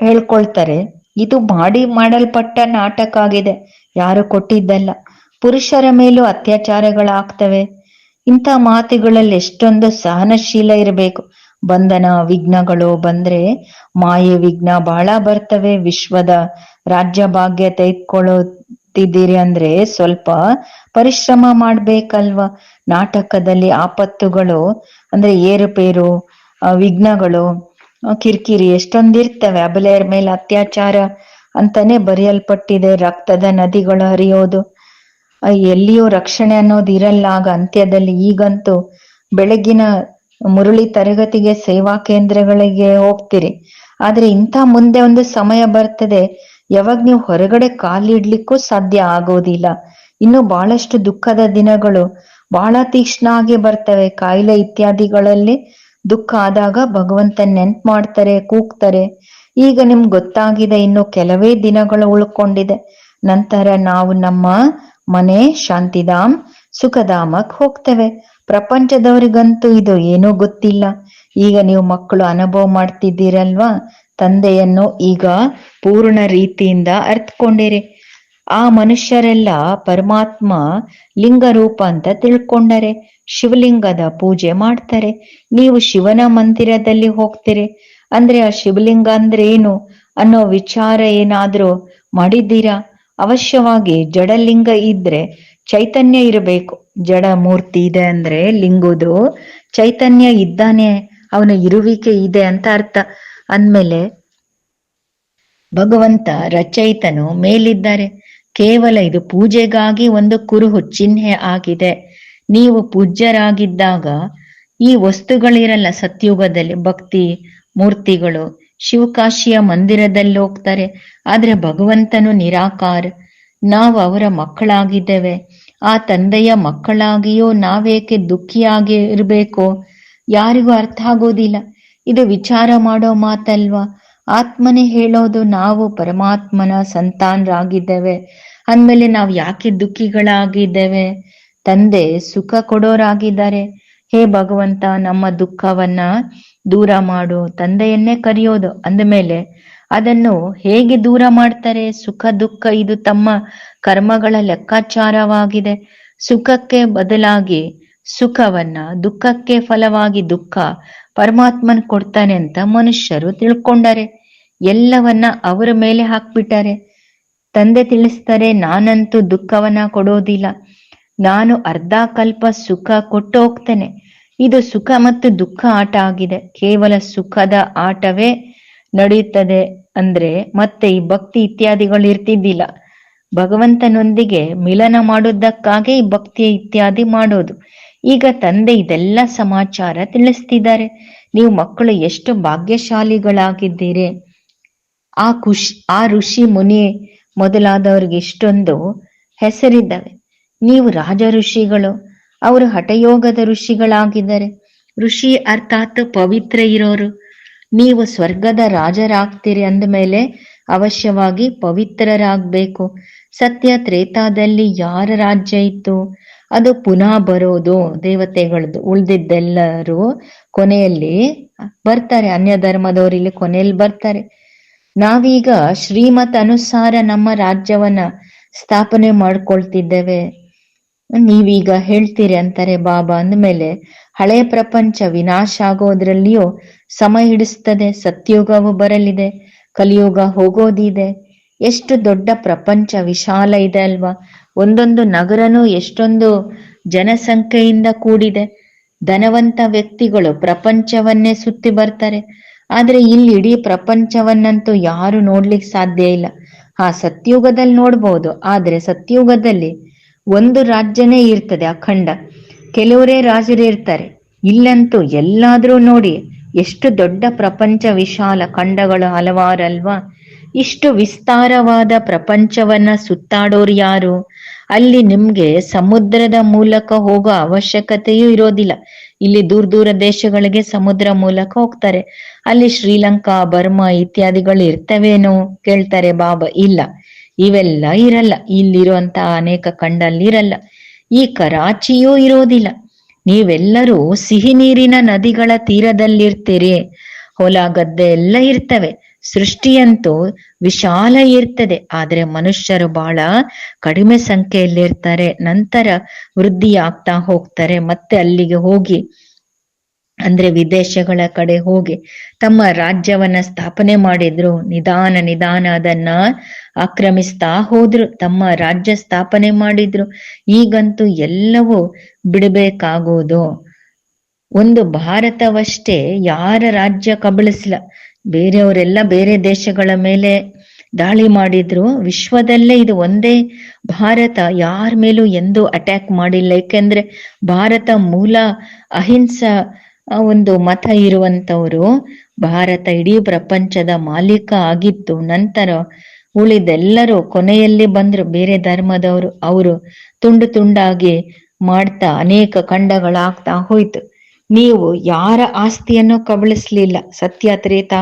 ಹೇಳ್ಕೊಳ್ತಾರೆ. ಇದು ಮಾಡಿ ಮಾಡಲ್ಪಟ್ಟ ನಾಟಕ ಆಗಿದೆ. ಯಾರು ಕೊಟ್ಟಿದ್ದಲ್ಲ. ಪುರುಷರ ಮೇಲೂ ಅತ್ಯಾಚಾರಗಳಾಗ್ತವೆ. ಇಂಥ ಮಾತುಗಳಲ್ಲಿ ಎಷ್ಟೊಂದು ಸಹನಶೀಲ ಇರಬೇಕು. ಬಂಧನ ವಿಘ್ನಗಳು ಬಂದ್ರೆ ಮಾಯೆ ವಿಘ್ನ ಬಹಳ ಬರ್ತವೆ. ವಿಶ್ವದ ರಾಜ್ಯ ಭಾಗ್ಯ ತೆಗೆದುಕೊಳ್ಳುತ್ತಿದ್ದೀರಿ ಅಂದ್ರೆ ಸ್ವಲ್ಪ ಪರಿಶ್ರಮ ಮಾಡ್ಬೇಕಲ್ವಾ? ನಾಟಕದಲ್ಲಿ ಆಪತ್ತುಗಳು ಅಂದ್ರೆ ಏರುಪೇರು ವಿಘ್ನಗಳು ಕಿರಿಕಿರಿ ಎಷ್ಟೊಂದಿರ್ತವೆ. ಅಬಲೆಯರ ಮೇಲೆ ಅತ್ಯಾಚಾರ ಅಂತಾನೆ ಬರೆಯಲ್ಪಟ್ಟಿದೆ. ರಕ್ತದ ನದಿಗಳು ಹರಿಯೋದು. ಎಲ್ಲಿಯೂ ರಕ್ಷಣೆ ಅನ್ನೋದು ಇರಲ್ಲ. ಆಗ ಅಂತ್ಯದಲ್ಲಿ ಈಗಂತೂ ಬೆಳಗಿನ ಮುರಳಿ ತರಗತಿಗೆ ಸೇವಾ ಕೇಂದ್ರಗಳಿಗೆ ಹೋಗ್ತೀರಿ. ಆದ್ರೆ ಇಂಥ ಮುಂದೆ ಒಂದು ಸಮಯ ಬರ್ತದೆ. ಯಾವಾಗ ನೀವು ಹೊರಗಡೆ ಕಾಲಿಡ್ಲಿಕ್ಕೂ ಸಾಧ್ಯ ಆಗೋದಿಲ್ಲ. ಇನ್ನು ಬಹಳಷ್ಟು ದುಃಖದ ದಿನಗಳು ಬಹಳ ತೀಕ್ಷ್ಣ ಆಗಿ ಬರ್ತವೆ. ಕಾಯಿಲೆ ಇತ್ಯಾದಿಗಳಲ್ಲಿ ದುಃಖ ಆದಾಗ ಭಗವಂತ ನೆನ್ಪ್ ಮಾಡ್ತಾರೆ, ಕೂಗ್ತಾರೆ. ಈಗ ನಿಮ್ಗೆ ಗೊತ್ತಾಗಿದೆ, ಇನ್ನು ಕೆಲವೇ ದಿನಗಳು ಉಳ್ಕೊಂಡಿದೆ. ನಂತರ ನಾವು ನಮ್ಮ ಮನೆ ಶಾಂತಿಧಾಮ್, ಸುಖಧಾಮಕ್ ಹೋಗ್ತೇವೆ. ಪ್ರಪಂಚದವರಿಗಂತೂ ಇದು ಏನೂ ಗೊತ್ತಿಲ್ಲ. ಈಗ ನೀವು ಮಕ್ಕಳು ಅನುಭವ ಮಾಡ್ತಿದ್ದೀರಲ್ವಾ? ತಂದೆಯನ್ನು ಈಗ ಪೂರ್ಣ ರೀತಿಯಿಂದ ಅರ್ಥಕೊಂಡಿರಿ ಆ ಮನುಷ್ಯರೆಲ್ಲ ಪರಮಾತ್ಮ ಲಿಂಗ ರೂಪ ಅಂತ ತಿಳ್ಕೊಂಡರೆ, ಶಿವಲಿಂಗದ ಪೂಜೆ ಮಾಡ್ತಾರೆ. ನೀವು ಶಿವನ ಮಂದಿರದಲ್ಲಿ ಹೋಗ್ತೀರಿ. ಅಂದ್ರೆ ಆ ಶಿವಲಿಂಗ ಅಂದ್ರೆ ಏನು ಅನ್ನೋ ವಿಚಾರ ಏನಾದ್ರೂ ಮಾಡಿದ್ದೀರಾ? ಅವಶ್ಯವಾಗಿ ಜಡಲಿಂಗ ಇದ್ರೆ ಚೈತನ್ಯ ಇರಬೇಕು. ಜಡ ಮೂರ್ತಿ ಇದೆ ಅಂದ್ರೆ ಲಿಂಗುದು. ಚೈತನ್ಯ ಇದ್ದಾನೆ, ಅವನ ಇರುವಿಕೆ ಇದೆ ಅಂತ ಅರ್ಥ. ಅಂದ್ಮೇಲೆ ಭಗವಂತ ರಚಯಿತನು ಮೇಲಿದ್ದಾರೆ. ಕೇವಲ ಇದು ಪೂಜೆಗಾಗಿ ಒಂದು ಕುರುಹು ಚಿಹ್ನೆ ಆಗಿದೆ. ನೀವು ಪೂಜ್ಯರಾಗಿದ್ದಾಗ ಈ ವಸ್ತುಗಳಿರಲ್ಲ ಸತ್ಯುಗದಲ್ಲಿ, ಭಕ್ತಿ, ಮೂರ್ತಿಗಳು. ಶಿವಕಾಶಿಯ ಮಂದಿರದಲ್ಲಿ ಹೋಗ್ತಾರೆ. ಆದ್ರೆ ಭಗವಂತನು ನಿರಾಕಾರ. ನಾವು ಅವರ ಮಕ್ಕಳಾಗಿದ್ದೇವೆ. ಆ ತಂದೆಯ ಮಕ್ಕಳಾಗಿಯೋ ನಾವೇಕೆ ದುಃಖಿಯಾಗಿ ಇರಬೇಕೋ? ಯಾರಿಗೂ ಅರ್ಥ ಆಗೋದಿಲ್ಲ. ಇದು ವಿಚಾರ ಮಾಡೋ ಮಾತಲ್ವಾ? ಆತ್ಮನೇ ಹೇಳೋದು ನಾವು ಪರಮಾತ್ಮನ ಸಂತಾನರಾಗಿದ್ದೇವೆ. ಅಂದಮೇಲೆ ನಾವು ಯಾಕೆ ದುಃಖಿಗಳಾಗಿದ್ದೇವೆ? ತಂದೆ ಸುಖ ಕೊಡೋರಾಗಿದ್ದಾರೆ. ಹೇ ಭಗವಂತ, ನಮ್ಮ ದುಃಖವನ್ನ ದೂರ ಮಾಡು. ತಂದೆಯನ್ನೇ ಕರೆಯೋದು. ಅಂದಮೇಲೆ ಅದನ್ನು ಹೇಗೆ ದೂರ ಮಾಡ್ತಾರೆ? ಸುಖ, ದುಃಖ, ಇದು ತಮ್ಮ ಕರ್ಮಗಳ ಲೆಕ್ಕಾಚಾರವಾಗಿದೆ. ಸುಖಕ್ಕೆ ಬದಲಾಗಿ ಸುಖವನ್ನ, ದುಃಖಕ್ಕೆ ಫಲವಾಗಿ ದುಃಖ ಪರಮಾತ್ಮನ್ ಕೊಡ್ತಾನೆ ಅಂತ ಮನುಷ್ಯರು ತಿಳ್ಕೊಂಡಾರೆ, ಎಲ್ಲವನ್ನ ಅವರ ಮೇಲೆ ಹಾಕ್ಬಿಟ್ಟಾರೆ. ತಂದೆ ತಿಳಿಸ್ತಾರೆ, ನಾನಂತೂ ದುಃಖವನ್ನ ಕೊಡೋದಿಲ್ಲ. ನಾನು ಅರ್ಧ ಕಲ್ಪ ಸುಖ ಕೊಟ್ಟು ಹೋಗ್ತೇನೆ ಇದು ಸುಖ ಮತ್ತು ದುಃಖ ಆಟ ಆಗಿದೆ. ಕೇವಲ ಸುಖದ ಆಟವೇ ನಡೆಯುತ್ತದೆ ಅಂದ್ರೆ ಮತ್ತೆ ಈ ಭಕ್ತಿ ಇತ್ಯಾದಿಗಳು ಇರ್ತಿದ್ದಿಲ್ಲ. ಭಗವಂತನೊಂದಿಗೆ ಮಿಲನ ಮಾಡೋದಕ್ಕಾಗಿ ಈ ಭಕ್ತಿ ಇತ್ಯಾದಿ ಮಾಡೋದು. ಈಗ ತಂದೆ ಇದೆಲ್ಲ ಸಮಾಚಾರ ತಿಳಿಸ್ತಿದ್ದಾರೆ. ನೀವು ಮಕ್ಕಳು ಎಷ್ಟು ಭಾಗ್ಯಶಾಲಿಗಳಾಗಿದ್ದೀರಿ. ಆ ಖುಷ್ ಆ ಋಷಿ ಮುನಿ ಮೊದಲಾದವ್ರಿಗೆ ಇಷ್ಟೊಂದು ಹೆಸರಿದ್ದಾವೆ. ನೀವು ರಾಜ ಋಷಿಗಳು, ಅವರು ಹಠಯೋಗದ ಋಷಿಗಳಾಗಿದ್ದಾರೆ. ಋಷಿ ಅರ್ಥಾತ್ ಪವಿತ್ರ ಇರೋರು. ನೀವು ಸ್ವರ್ಗದ ರಾಜರಾಗ್ತೀರಿ ಅಂದಮೇಲೆ ಅವಶ್ಯವಾಗಿ ಪವಿತ್ರರಾಗ್ಬೇಕು. ಸತ್ಯ ತ್ರೇತಾದಲ್ಲಿ ಯಾರ ರಾಜ್ಯ ಇತ್ತು? ಅದು ಪುನಃ ಬರೋದು. ದೇವತೆಗಳದ್ದು ಉಳ್ದಿದ್ದೆಲ್ಲರೂ ಕೊನೆಯಲ್ಲಿ ಬರ್ತಾರೆ. ಅನ್ಯ ಧರ್ಮದವರು ಇಲ್ಲಿ ಕೊನೆಯಲ್ಲಿ ಬರ್ತಾರೆ. ನಾವೀಗ ಶ್ರೀಮತ್ ಅನುಸಾರ ನಮ್ಮ ರಾಜ್ಯವನ್ನ ಸ್ಥಾಪನೆ ಮಾಡ್ಕೊಳ್ತಿದ್ದೇವೆ. ನೀವೀಗ ಹೇಳ್ತೀರಿ ಅಂತಾರೆ ಬಾಬಾ ಅಂದಮೇಲೆ ಹಳೆ ಪ್ರಪಂಚ ವಿನಾಶ ಆಗೋದ್ರಲ್ಲಿಯೂ ಸಮಯ ಹಿಡಿಸ್ತದೆ, ಸತ್ಯುಗವು ಬರಲಿದೆ, ಕಲಿಯುಗ ಹೋಗೋದಿದೆ. ಎಷ್ಟು ದೊಡ್ಡ ಪ್ರಪಂಚ, ವಿಶಾಲ ಇದೆ ಅಲ್ವಾ? ಒಂದೊಂದು ನಗರನೂ ಎಷ್ಟೊಂದು ಜನಸಂಖ್ಯೆಯಿಂದ ಕೂಡಿದೆ. ಧನವಂತ ವ್ಯಕ್ತಿಗಳು ಪ್ರಪಂಚವನ್ನೇ ಸುತ್ತಿ ಬರ್ತಾರೆ. ಆದ್ರೆ ಇಲ್ಲಿ ಇಡೀ ಪ್ರಪಂಚವನ್ನಂತೂ ಯಾರು ನೋಡ್ಲಿಕ್ಕೆ ಸಾಧ್ಯ ಇಲ್ಲ. ಹಾ, ಸತ್ಯುಗದಲ್ಲಿ ನೋಡ್ಬೋದು. ಆದ್ರೆ ಸತ್ಯುಗದಲ್ಲಿ ಒಂದು ರಾಜ್ಯನೇ ಇರ್ತದೆ ಅಖಂಡ. ಕೆಲವರೇ ರಾಜರು ಇರ್ತಾರೆ. ಇಲ್ಲಂತೂ ಎಲ್ಲಾದ್ರೂ ನೋಡಿ ಎಷ್ಟು ದೊಡ್ಡ ಪ್ರಪಂಚ ವಿಶಾಲ ಖಂಡಗಳು ಹಲವಾರಲ್ವಾ. ಇಷ್ಟು ವಿಸ್ತಾರವಾದ ಪ್ರಪಂಚವನ್ನ ಸುತ್ತಾಡೋರು ಯಾರು? ಅಲ್ಲಿ ನಿಮ್ಗೆ ಸಮುದ್ರದ ಮೂಲಕ ಹೋಗೋ ಅವಶ್ಯಕತೆಯೂ ಇರೋದಿಲ್ಲ. ಇಲ್ಲಿ ದೂರ ದೂರ ದೇಶಗಳಿಗೆ ಸಮುದ್ರ ಮೂಲಕ ಹೋಗ್ತಾರೆ. ಅಲ್ಲಿ ಶ್ರೀಲಂಕಾ, ಬರ್ಮಾ ಇತ್ಯಾದಿಗಳು ಇರ್ತವೇನೋ ಕೇಳ್ತಾರೆ ಬಾಬಾ. ಇಲ್ಲ. ಇವೆಲ್ಲ ಇರಲ್ಲ. ಇಲ್ಲಿರುವಂತ ಅನೇಕ ಕಂಡಲ್ಲಿರಲ್ಲ ಈ ಕರಾಚಿಯೂ ಇರೋದಿಲ್ಲ. ನೀವೆಲ್ಲರೂ ಸಿಹಿ ನೀರಿನ ನದಿಗಳ ತೀರದಲ್ಲಿರ್ತೀರಿ. ಹೊಲ ಗದ್ದೆ ಎಲ್ಲ ಇರ್ತವೆ. ಸೃಷ್ಟಿಯಂತೂ ವಿಶಾಲ ಇರ್ತದೆ. ಆದ್ರೆ ಮನುಷ್ಯರು ಬಹಳ ಕಡಿಮೆ ಸಂಖ್ಯೆಯಲ್ಲಿರ್ತಾರೆ. ನಂತರ ವೃದ್ಧಿ ಆಗ್ತಾ ಹೋಗ್ತಾರೆ. ಮತ್ತೆ ಅಲ್ಲಿಗೆ ಹೋಗಿ ಅಂದ್ರೆ ವಿದೇಶಗಳ ಕಡೆ ಹೋಗಿ ತಮ್ಮ ರಾಜ್ಯವನ್ನ ಸ್ಥಾಪನೆ ಮಾಡಿದ್ರು, ನಿಧಾನ ನಿಧಾನ ಅದನ್ನ ಆಕ್ರಮಿಸ್ತಾ ಹೋದ್ರು, ತಮ್ಮ ರಾಜ್ಯ ಸ್ಥಾಪನೆ ಮಾಡಿದ್ರು. ಈಗಂತೂ ಎಲ್ಲವೂ ಬಿಡಬೇಕಾಗೋದು. ಒಂದು ಭಾರತವಷ್ಟೇ ಯಾರ ರಾಜ್ಯ ಕಬಳಿಸಲ? ಬೇರೆಯವರೆಲ್ಲ ಬೇರೆ ದೇಶಗಳ ಮೇಲೆ ದಾಳಿ ಮಾಡಿದ್ರು. ವಿಶ್ವದಲ್ಲೇ ಇದು ಒಂದೇ ಭಾರತ, ಯಾರ ಮೇಲೂ ಎಂದೂ ಅಟ್ಯಾಕ್ ಮಾಡಿಲ್ಲ. ಏಕೆಂದ್ರೆ ಭಾರತ ಮೂಲ ಅಹಿಂಸ ಒಂದು ಮತ ಇರುವಂತವರು ಭಾರತ ಇಡೀ ಪ್ರಪಂಚದ ಮಾಲೀಕ ಆಗಿತ್ತು ನಂತರ ಉಳಿದೆಲ್ಲರೂ ಕೊನೆಯಲ್ಲಿ ಬಂದ್ರು ಬೇರೆ ಧರ್ಮದವರು. ಅವರು ತುಂಡು ತುಂಡಾಗಿ ಮಾಡ್ತಾ ಅನೇಕ ಖಂಡಗಳಾಗ್ತಾ ಹೋಯ್ತು. ನೀವು ಯಾರ ಆಸ್ತಿಯನ್ನು ಕಬಳಿಸ್ಲಿಲ್ಲ? ಸತ್ಯ ತ್ರೇತ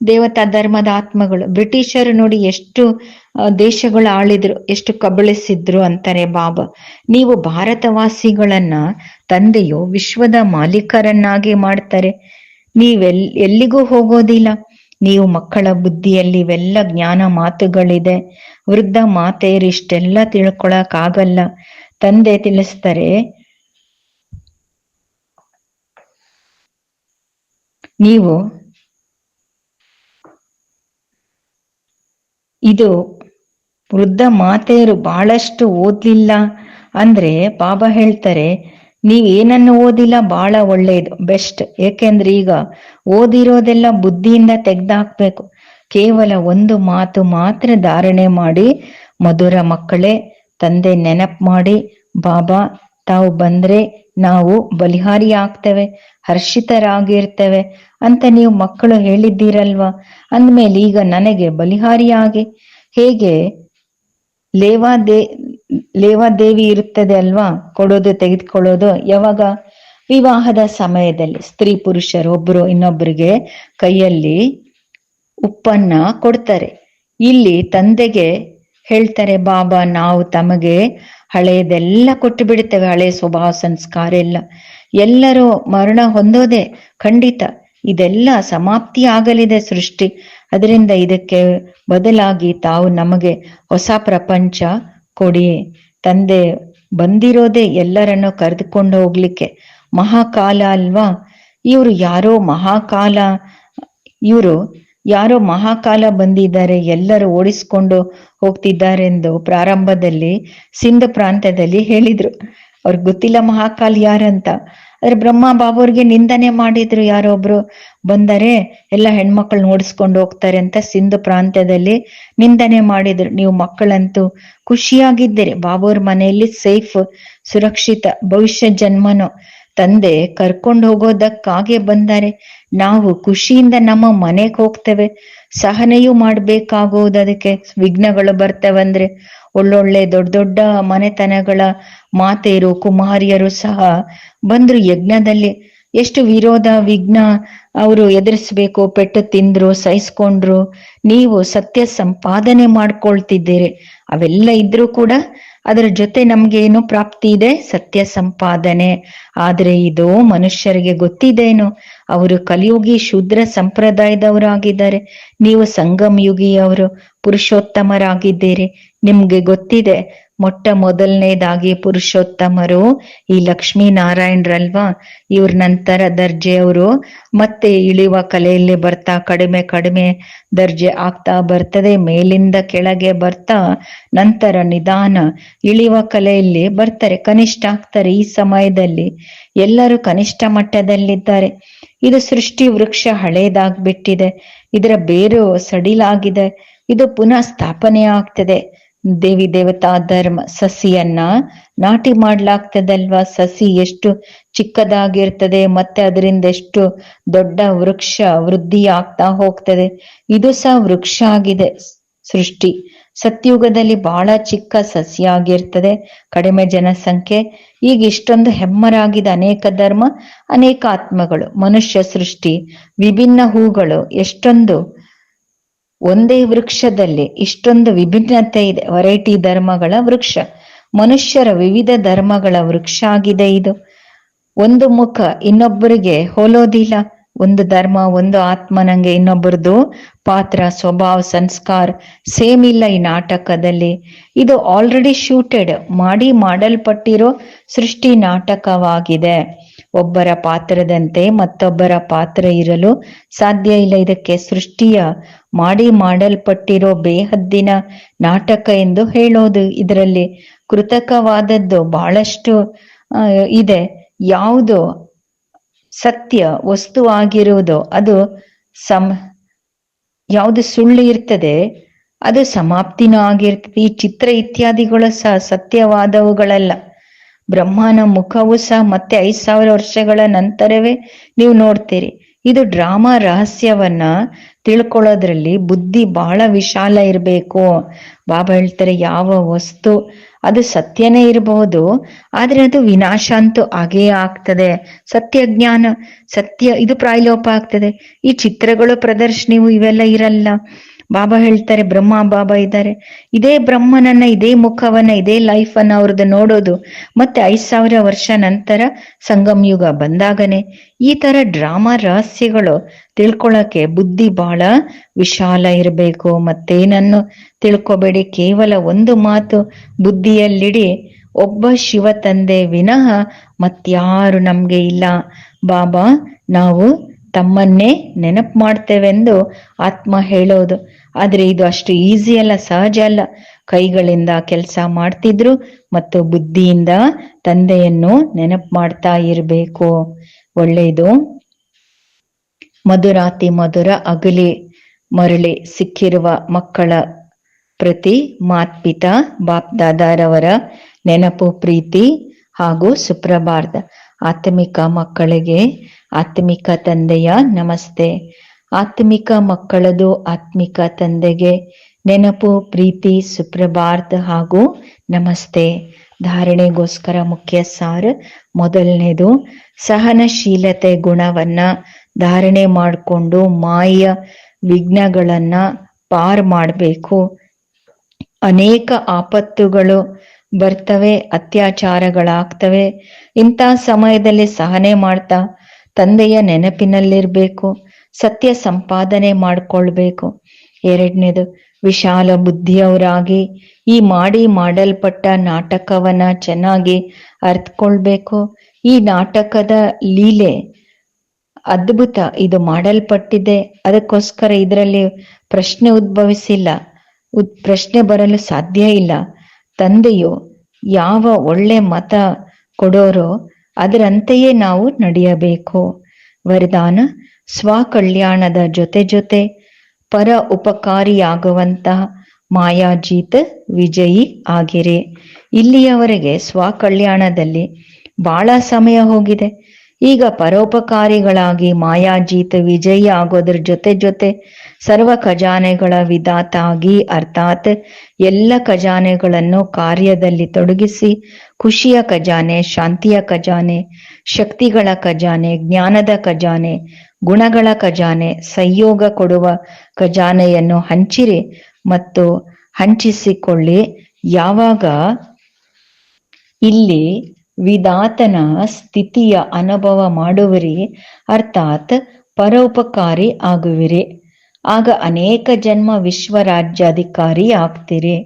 ದೇವತಾ ಧರ್ಮದ ಆತ್ಮಗಳು. ಬ್ರಿಟಿಷರು ನೋಡಿ ಎಷ್ಟು ದೇಶಗಳು ಆಳಿದ್ರು, ಎಷ್ಟು ಕಬಳಿಸಿದ್ರು ಅಂತಾರೆ ಬಾಬಾ. ನೀವು ಭಾರತವಾಸಿಗಳನ್ನ, ತಂದೆಯು ವಿಶ್ವದ ಮಾಲೀಕರನ್ನಾಗಿ ಮಾಡ್ತಾರೆ. ನೀವೆಲ್, ಎಲ್ಲಿಗೂ ಹೋಗೋದಿಲ್ಲ. ನೀವು ಮಕ್ಕಳ ಬುದ್ಧಿಯಲ್ಲಿ ಇವೆಲ್ಲ ಜ್ಞಾನ ಮಾತುಗಳಿದೆ. ವೃದ್ಧ ಮಾತೆಯರು ಇಷ್ಟೆಲ್ಲ ತಿಳ್ಕೊಳಕ್ ಆಗಲ್ಲ ತಂದೆ ತಿಳಿಸ್ತಾರೆ, ನೀವು ಇದು ವೃದ್ಧ ಮಾತೆಯರು ಬಹಳಷ್ಟು ಓದ್ಲಿಲ್ಲ ಅಂದ್ರೆ ಬಾಬಾ ಹೇಳ್ತಾರೆ, ನೀವ್ ಏನನ್ನು ಓದಿಲ್ಲ? ಬಹಳ ಒಳ್ಳೆಯದು ಬೆಸ್ಟ್. ಏಕೆಂದ್ರೆ ಈಗ ಓದಿರೋದೆಲ್ಲ ಬುದ್ಧಿಯಿಂದ ತೆಗ್ದಾಕ್ಬೇಕು. ಕೇವಲ ಒಂದು ಮಾತು ಮಾತ್ರ ಧಾರಣೆ ಮಾಡಿ, ಮಧುರ ಮಕ್ಕಳೇ, ತಂದೆ ನೆನಪ್ ಮಾಡಿ, ಬಾಬಾ, ತಾವು ಬಂದ್ರೆ ನಾವು ಬಲಿಹಾರಿ ಆಗ್ತೇವೆ, ಹರ್ಷಿತರಾಗಿರ್ತೇವೆ ಅಂತ ನೀವು ಮಕ್ಕಳು ಹೇಳಿದ್ದೀರಲ್ವಾ? ಅಂದ್ಮೇಲೆ ಈಗ ನನಗೆ ಬಲಿಹಾರಿಯಾಗಿ ಹೇಗೆ. ಲೇವಾದೇ ಲೇವಾದೇವಿ ಇರುತ್ತದೆ ಅಲ್ವಾ? ಕೊಡೋದು, ತೆಗೆದುಕೊಳ್ಳೋದು. ಯಾವಾಗ? ವಿವಾಹದ ಸಮಯದಲ್ಲಿ ಸ್ತ್ರೀ ಪುರುಷರು ಒಬ್ರು ಇನ್ನೊಬ್ಬರಿಗೆ ಕೈಯಲ್ಲಿ ಉಪ್ಪನ್ನ ಕೊಡ್ತಾರೆ. ಇಲ್ಲಿ ತಂದೆಗೆ ಹೇಳ್ತಾರೆ, ಬಾಬಾ, ನಾವು ತಮಗೆ ಹಳೆಯದೆಲ್ಲ ಕೊಟ್ಟು ಬಿಡುತ್ತೇವೆ ಹಳೆ ಸ್ವಭಾವ, ಸಂಸ್ಕಾರ ಎಲ್ಲ. ಎಲ್ಲರೂ ಮರಣ ಹೊಂದೋದೆ ಖಂಡಿತ. ಇದೆಲ್ಲ ಸಮಾಪ್ತಿ ಆಗಲಿದೆ ಸೃಷ್ಟಿ. ಅದರಿಂದ ಇದಕ್ಕೆ ಬದಲಾಗಿ ತಾವು ನಮಗೆ ಹೊಸ ಪ್ರಪಂಚ ಕೊಡಿ. ತಂದೆ ಬಂದಿರೋದೇ ಎಲ್ಲರನ್ನು ಕರೆದುಕೊಂಡು ಹೋಗ್ಲಿಕ್ಕೆ. ಮಹಾಕಾಲ ಅಲ್ವಾ? ಇವರು ಯಾರೋ ಮಹಾಕಾಲ, ಇವರು ಯಾರೋ ಮಹಾಕಾಲ ಬಂದಿದ್ದಾರೆ, ಎಲ್ಲರೂ ಓಡಿಸ್ಕೊಂಡು ಹೋಗ್ತಿದ್ದಾರೆಂದು ಪ್ರಾರಂಭದಲ್ಲಿ ಸಿಂಧ ಪ್ರಾಂತ್ಯದಲ್ಲಿ ಹೇಳಿದ್ರು. ಅವ್ರಿಗೆ ಗೊತ್ತಿಲ್ಲ ಮಹಾಕಾಲ್ ಯಾರಂತ. ಆದ್ರೆ ಬ್ರಹ್ಮ ಬಾಬುರ್ಗೆ ನಿಂದನೆ ಮಾಡಿದ್ರು ಯಾರೋ ಒಬ್ರು. ಬಂದರೆ ಎಲ್ಲ ಹೆಣ್ಮಕ್ಳು ಓಡಿಸ್ಕೊಂಡು ಹೋಗ್ತಾರೆ ಅಂತ ಸಿಂಧು ಪ್ರಾಂತ್ಯದಲ್ಲಿ ನಿಂದನೆ ಮಾಡಿದ್ರು. ನೀವು ಮಕ್ಕಳಂತೂ ಖುಷಿಯಾಗಿದ್ದೀರಿ. ಬಾಬುರ್ ಮನೆಯಲ್ಲಿ ಸೇಫ್, ಸುರಕ್ಷಿತ ಭವಿಷ್ಯ ಜನ್ಮನು. ತಂದೆ ಕರ್ಕೊಂಡು ಹೋಗೋದಕ್ಕಾಗೆ ಬಂದಾರೆ. ನಾವು ಖುಷಿಯಿಂದ ನಮ್ಮ ಮನೆಗೆ ಹೋಗ್ತೇವೆ. ಸಹನೆಯೂ ಮಾಡ್ಬೇಕಾಗುವುದು. ಅದಕ್ಕೆ ವಿಘ್ನಗಳು ಬರ್ತವಂದ್ರೆ ಒಳ್ಳೊಳ್ಳೆ ದೊಡ್ಡ ದೊಡ್ಡ ಮನೆತನಗಳ ಮಾತೆಯರು, ಕುಮಾರಿಯರು ಸಹ ಬಂದ್ರು ಯಜ್ಞದಲ್ಲಿ. ಎಷ್ಟು ವಿರೋಧ, ವಿಘ್ನ ಅವರು ಎದುರಿಸ್ಬೇಕು, ಪೆಟ್ಟು ತಿಂದ್ರು, ಸಹಿಸ್ಕೊಂಡ್ರು, ನೀವು ಸತ್ಯ ಸಂಪಾದನೆ ಮಾಡ್ಕೊಳ್ತಿದ್ದೀರಿ. ಅವೆಲ್ಲ ಇದ್ರೂ ಕೂಡ ಅದರ ಜೊತೆ ನಮ್ಗೆ ಏನು ಪ್ರಾಪ್ತಿ ಇದೆ, ಸತ್ಯ ಸಂಪಾದನೆ. ಆದ್ರೆ ಇದು ಮನುಷ್ಯರಿಗೆ ಗೊತ್ತಿದೇನು? ಅವರು ಕಲಿಯುಗಿ ಶೂದ್ರ ಸಂಪ್ರದಾಯದವರಾಗಿದ್ದಾರೆ. ನೀವು ಸಂಗಮ್ ಯುಗಿಯವರು ಪುರುಷೋತ್ತಮರಾಗಿದ್ದೀರಿ. ನಿಮ್ಗೆ ಗೊತ್ತಿದೆ ಮೊಟ್ಟ ಮೊದಲನೇದಾಗಿ ಪುರುಷೋತ್ತಮರು ಈ ಲಕ್ಷ್ಮೀ ನಾರಾಯಣರಲ್ವಾ ಇವ್ರ ನಂತರ ದರ್ಜೆಯವರು. ಮತ್ತೆ ಇಳಿಯುವ ಕಲೆಯಲ್ಲಿ ಬರ್ತಾ ಕಡಿಮೆ ಕಡಿಮೆ ದರ್ಜೆ ಆಗ್ತಾ ಬರ್ತದೆ, ಮೇಲಿಂದ ಕೆಳಗೆ ಬರ್ತಾ ನಂತರ ನಿಧಾನ. ಇಳಿಯುವ ಕಲೆಯಲ್ಲಿ ಬರ್ತಾರೆ, ಕನಿಷ್ಠ ಆಗ್ತಾರೆ ಈ ಸಮಯದಲ್ಲಿ. ಎಲ್ಲರೂ ಕನಿಷ್ಠ ಮಟ್ಟದಲ್ಲಿದ್ದಾರೆ. ಇದು ಸೃಷ್ಟಿ ವೃಕ್ಷ ಹಳೇದಾಗ್ಬಿಟ್ಟಿದೆ. ಇದರ ಬೇರು ಸಡಿಲಾಗಿದೆ. ಇದು ಪುನಃ ಸ್ಥಾಪನೆ ಆಗ್ತದೆ ದೇವಿ ದೇವತಾ ಧರ್ಮ ಸಸಿಯನ್ನ ನಾಟಿ ಮಾಡ್ಲಾಗ್ತದಲ್ವಾ? ಸಸಿ ಎಷ್ಟು ಚಿಕ್ಕದಾಗಿರ್ತದೆ, ಮತ್ತೆ ಅದರಿಂದ ಎಷ್ಟು ದೊಡ್ಡ ವೃಕ್ಷ ವೃದ್ಧಿ ಆಗ್ತಾ ಹೋಗ್ತದೆ. ಇದು ಸಹ ವೃಕ್ಷ ಆಗಿದೆ ಸೃಷ್ಟಿ. ಸತ್ಯುಗದಲ್ಲಿ ಬಹಳ ಚಿಕ್ಕ ಸಸ್ಯ ಆಗಿರ್ತದೆ, ಕಡಿಮೆ ಜನಸಂಖ್ಯೆ. ಈಗ ಇಷ್ಟೊಂದು ಹೆಮ್ಮರಾಗಿದೆ ಅನೇಕ ಧರ್ಮ, ಅನೇಕ ಆತ್ಮಗಳು, ಮನುಷ್ಯ ಸೃಷ್ಟಿ, ವಿಭಿನ್ನ ಹೂಗಳು, ಎಷ್ಟೊಂದು ಒಂದೇ ವೃಕ್ಷದಲ್ಲಿ ಇಷ್ಟೊಂದು ವಿಭಿನ್ನತೆ ಇದೆ. ವೆರೈಟಿ ಧರ್ಮಗಳ ವೃಕ್ಷ. ಮನುಷ್ಯರ ವಿವಿಧ ಧರ್ಮಗಳ ವೃಕ್ಷ ಆಗಿದೆ ಇದು. ಒಂದು ಮುಖ ಇನ್ನೊಬ್ಬರಿಗೆ ಹೋಲೋದಿಲ್ಲ. ಒಂದು ಧರ್ಮ, ಒಂದು ಆತ್ಮ ನಂಗೆ ಇನ್ನೊಬ್ಬರದು ಪಾತ್ರ, ಸ್ವಭಾವ, ಸಂಸ್ಕಾರ ಸೇಮ್ ಇಲ್ಲ ಈ ನಾಟಕದಲ್ಲಿ. ಇದು ಆಲ್ರೆಡಿ ಶೂಟೆಡ್ ಮಾಡಿ ಮಾಡಲ್ಪಟ್ಟಿರೋ ಸೃಷ್ಟಿ ನಾಟಕವಾಗಿದೆ. ಒಬ್ಬರ ಪಾತ್ರದಂತೆ ಮತ್ತೊಬ್ಬರ ಪಾತ್ರ ಇರಲು ಸಾಧ್ಯ ಇಲ್ಲ. ಇದಕ್ಕೆ ಸೃಷ್ಟಿಯ ಮಾಡಿ ಮಾಡಲ್ಪಟ್ಟಿರೋ ಬೇಹದ್ದಿನ ನಾಟಕ ಎಂದು ಹೇಳೋದು ಇದರಲ್ಲಿ ಕೃತಕವಾದದ್ದು ಬಹಳಷ್ಟು ಇದೆ. ಯಾವುದು ಸತ್ಯ ವಸ್ತು ಆಗಿರುವುದು ಅದು ಸಮ, ಯಾವುದು ಸುಳ್ಳು ಇರ್ತದೆ ಅದು ಸಮಾಪ್ತಿನೂ ಆಗಿರ್ತದೆ ಈ ಚಿತ್ರ ಇತ್ಯಾದಿಗಳು ಸಹ ಸತ್ಯವಾದವುಗಳಲ್ಲ. ಬ್ರಹ್ಮನ ಮುಖವು ಸಹ ಮತ್ತೆ ಐದ್ ಸಾವಿರ ವರ್ಷಗಳ ನಂತರವೇ ನೀವು ನೋಡ್ತೀರಿ. ಇದು ಡ್ರಾಮಾ ರಹಸ್ಯವನ್ನ ತಿಳ್ಕೊಳ್ಳೋದ್ರಲ್ಲಿ ಬುದ್ಧಿ ಬಹಳ ವಿಶಾಲ ಇರಬೇಕು. ಬಾಬಾ ಹೇಳ್ತಾರೆ, ಯಾವ ವಸ್ತು ಅದು ಸತ್ಯನೇ ಇರಬಹುದು ಆದ್ರೆ ಅದು ವಿನಾಶ ಅಂತೂ ಆಗೇ ಆಗ್ತದೆ. ಸತ್ಯ ಜ್ಞಾನ ಸತ್ಯ, ಇದು ಪ್ರಾಯಲೋಪ ಆಗ್ತದೆ. ಈ ಚಿತ್ರಗಳು ಪ್ರದರ್ಶನವು ಇವೆಲ್ಲ ಇರಲ್ಲ. ಬಾಬಾ ಹೇಳ್ತಾರೆ, ಬ್ರಹ್ಮ ಬಾಬಾ ಇದ್ದಾರೆ. ಇದೇ ಬ್ರಹ್ಮನನ್ನ, ಇದೇ ಮುಖವನ್ನ, ಇದೇ ಲೈಫ್ ಅನ್ನ ಅವ್ರದ್ದು ನೋಡೋದು. ಮತ್ತೆ ಐದ್ ಸಾವಿರ ವರ್ಷ ನಂತರ ಸಂಗಮ್ ಯುಗ ಬಂದಾಗನೆ ಈ ತರ ಡ್ರಾಮಾ ರಹಸ್ಯಗಳು ತಿಳ್ಕೊಳಕ್ಕೆ ಬುದ್ಧಿ ಬಹಳ ವಿಶಾಲ ಇರಬೇಕು. ಮತ್ತೇನನ್ನು ತಿಳ್ಕೊಬೇಡಿ. ಕೇವಲ ಒಂದು ಮಾತು ಬುದ್ಧಿಯಲ್ಲಿಡಿ. ಒಬ್ಬ ಶಿವ ತಂದೆ ವಿನಃ ಮತ್ಯಾರು ನಮ್ಗೆ ಇಲ್ಲ. ಬಾಬಾ, ನಾವು ತಮ್ಮನ್ನೇ ನೆನಪು ಮಾಡ್ತೇವೆಂದು ಆತ್ಮ ಹೇಳೋದು. ಆದ್ರೆ ಇದು ಅಷ್ಟು ಈಸಿ ಅಲ್ಲ, ಸಹಜ ಅಲ್ಲ. ಕೈಗಳಿಂದ ಕೆಲಸ ಮಾಡ್ತಿದ್ರು ಮತ್ತು ಬುದ್ಧಿಯಿಂದ ತಂದೆಯನ್ನು ನೆನಪು ಮಾಡ್ತಾ ಇರಬೇಕು. ಒಳ್ಳೆಯದು. ಮಧುರಾತಿ ಮಧುರ ಅಗಲಿ ಮರಳಿ ಸಿಕ್ಕಿರುವ ಮಕ್ಕಳ ಪ್ರತಿ ಮಾತ್ಪಿತ ಬಾಪ್ ದಾದಾರವರ ನೆನಪು, ಪ್ರೀತಿ ಹಾಗೂ ಸುಪ್ರಭಾರ್ದ. ಆತ್ಮಿಕ ಮಕ್ಕಳಿಗೆ ಆತ್ಮಿಕ ತಂದೆಯ ನಮಸ್ತೆ. ಆತ್ಮಿಕ ಮಕ್ಕಳದು ಆತ್ಮಿಕ ತಂದೆಗೆ ನೆನಪು, ಪ್ರೀತಿ ಸುಪ್ರಭಾತ ಹಾಗೂ ನಮಸ್ತೆ. ಧಾರಣೆಗೋಸ್ಕರ ಮುಖ್ಯ ಸಾರ್ ಮೊದಲನೇದು, ಸಹನಶೀಲತೆ ಗುಣವನ್ನ ಧಾರಣೆ ಮಾಡಿಕೊಂಡು ಮಾಯ ವಿಘ್ನಗಳನ್ನ ಪಾರ್ ಮಾಡಬೇಕು. ಅನೇಕ ಆಪತ್ತುಗಳು ಬರ್ತವೆ, ಅತ್ಯಾಚಾರಗಳಾಗ್ತವೆ. ಇಂಥ ಸಮಯದಲ್ಲಿ ಸಹನೆ ಮಾಡ್ತಾ ತಂದೆಯ ನೆನಪಿನಲ್ಲಿರ್ಬೇಕು, ಸತ್ಯ ಸಂಪಾದನೆ ಮಾಡ್ಕೊಳ್ಬೇಕು. ಎರಡನೇದು, ವಿಶಾಲ ಬುದ್ಧಿಯವರಾಗಿ ಈ ಮಾಡಿ ಮಾಡಲ್ಪಟ್ಟ ನಾಟಕವನ್ನ ಚೆನ್ನಾಗಿ ಅರ್ಥಕೊಳ್ಬೇಕು ಈ ನಾಟಕದ ಲೀಲೆ ಅದ್ಭುತ, ಇದು ಮಾಡಲ್ಪಟ್ಟಿದೆ. ಅದಕ್ಕೋಸ್ಕರ ಇದರಲ್ಲಿ ಪ್ರಶ್ನೆ ಉದ್ಭವಿಸಿಲ್ಲ. ಉದ್, ಪ್ರಶ್ನೆ ಬರಲು ಸಾಧ್ಯ ಇಲ್ಲ. ತಂದೆಯು ಯಾವ ಒಳ್ಳೆ ಮತ ಕೊಡೋರೋ ಅದರಂತೆಯೇ ನಾವು ನಡೆಯಬೇಕು. ವರದಾನ, ಸ್ವಕಲ್ಯಾಣದ ಜೊತೆ ಜೊತೆ ಪರ ಉಪಕಾರಿಯಾಗುವಂತಹ ಮಾಯಾಜೀತ ವಿಜಯಿ ಆಗಿರಿ. ಇಲ್ಲಿಯವರೆಗೆ ಸ್ವಕಲ್ಯಾಣದಲ್ಲಿ ಬಹಳ ಸಮಯ ಹೋಗಿದೆ. ಈಗ ಪರೋಪಕಾರಿಗಳಾಗಿ ಮಾಯಾಜೀತ ವಿಜಯಿ ಆಗೋದ್ರ ಜೊತೆ ಜೊತೆ ಸರ್ವ ಖಜಾನೆಗಳ ವಿಧಾತಾಗಿ, ಅರ್ಥಾತ್ ಎಲ್ಲ ಖಜಾನೆಗಳನ್ನು ಕಾರ್ಯದಲ್ಲಿ ತೊಡಗಿಸಿ, ಖುಷಿಯ ಖಜಾನೆ, ಶಾಂತಿಯ ಖಜಾನೆ, ಶಕ್ತಿಗಳ ಖಜಾನೆ, ಜ್ಞಾನದ ಖಜಾನೆ, ಗುಣಗಳ ಖಜಾನೆ, ಸಂಯೋಗ ಕೊಡುವ ಖಜಾನೆಯನ್ನು ಹಂಚಿರಿ ಮತ್ತು ಹಂಚಿಸಿಕೊಳ್ಳಿ. ಯಾವಾಗ? ಇಲ್ಲಿ ವಿಧಾತನ ಸ್ಥಿತಿಯ ಅನುಭವ ಮಾಡುವಿರಿ, ಅರ್ಥಾತ್ ಪರೋಪಕಾರಿ ಆಗುವಿರಿ. ಆಗ ಅನೇಕ ಜನ್ಮ ವಿಶ್ವ ರಾಜ್ಯಾಧಿಕಾರಿ ಆಗ್ತೀರಿ.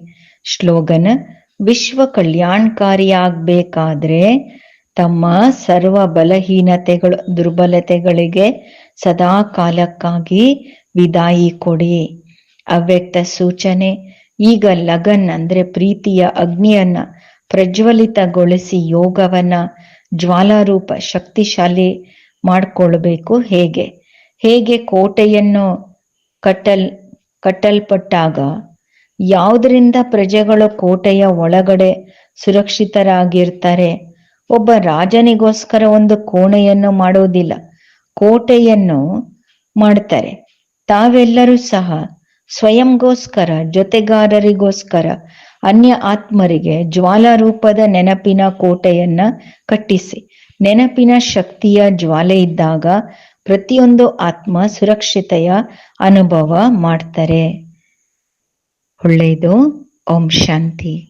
ಶ್ಲೋಗನ್ ವಿಶ್ವ ಕಲ್ಯಾಣಕಾರಿ ಆಗ್ಬೇಕಾದ್ರೆ ತಮ್ಮ ಸರ್ವ ಬಲಹೀನತೆಗಳು ದುರ್ಬಲತೆಗಳಿಗೆ ಸದಾ ಕಾಲಕ್ಕಾಗಿ ವಿದಾಯಿ ಕೊಡಿ. ಅವ್ಯಕ್ತ ಸೂಚನೆ, ಈಗ ಲಗನ್ ಅಂದ್ರೆ ಪ್ರೀತಿಯ ಅಗ್ನಿಯನ್ನ ಪ್ರಜ್ವಲಿತಗೊಳಿಸಿ ಯೋಗವನ್ನ ಜ್ವಾಲಾರೂಪ ಶಕ್ತಿಶಾಲಿ ಮಾಡ್ಕೊಳ್ಬೇಕು ಹೇಗೆ? ಹೇಗೆ ಕೋಟೆಯನ್ನು ಕಟ್ಟಲ್, ಕಟ್ಟಲ್ಪಟ್ಟಾಗ ಯಾವುದರಿಂದ ಪ್ರಜೆಗಳು ಕೋಟೆಯ ಒಳಗಡೆ ಸುರಕ್ಷಿತರಾಗಿರ್ತಾರೆ? ಒಬ್ಬ ರಾಜನಿಗೋಸ್ಕರ ಒಂದು ಕೋಣೆಯನ್ನು ಮಾಡೋದಿಲ್ಲ ಕೋಟೆಯನ್ನು ಮಾಡ್ತಾರೆ. ತಾವೆಲ್ಲರೂ ಸಹ ಸ್ವಯಂಗೋಸ್ಕರ, ಜೊತೆಗಾರರಿಗೋಸ್ಕರ, ಅನ್ಯ ಆತ್ಮರಿಗೆ ಜ್ವಾಲಾರೂಪದ ನೆನಪಿನ ಕೋಟೆಯನ್ನ ಕಟ್ಟಿಸಿ. ನೆನಪಿನ ಶಕ್ತಿಯ ಜ್ವಾಲೆ ಇದ್ದಾಗ ಪ್ರತಿಯೊಂದು ಆತ್ಮ ಸುರಕ್ಷತೆಯ ಅನುಭವ ಮಾಡ್ತಾರೆ. ಒಳ್ಳೆಯದು. ಓಂ ಶಾಂತಿ.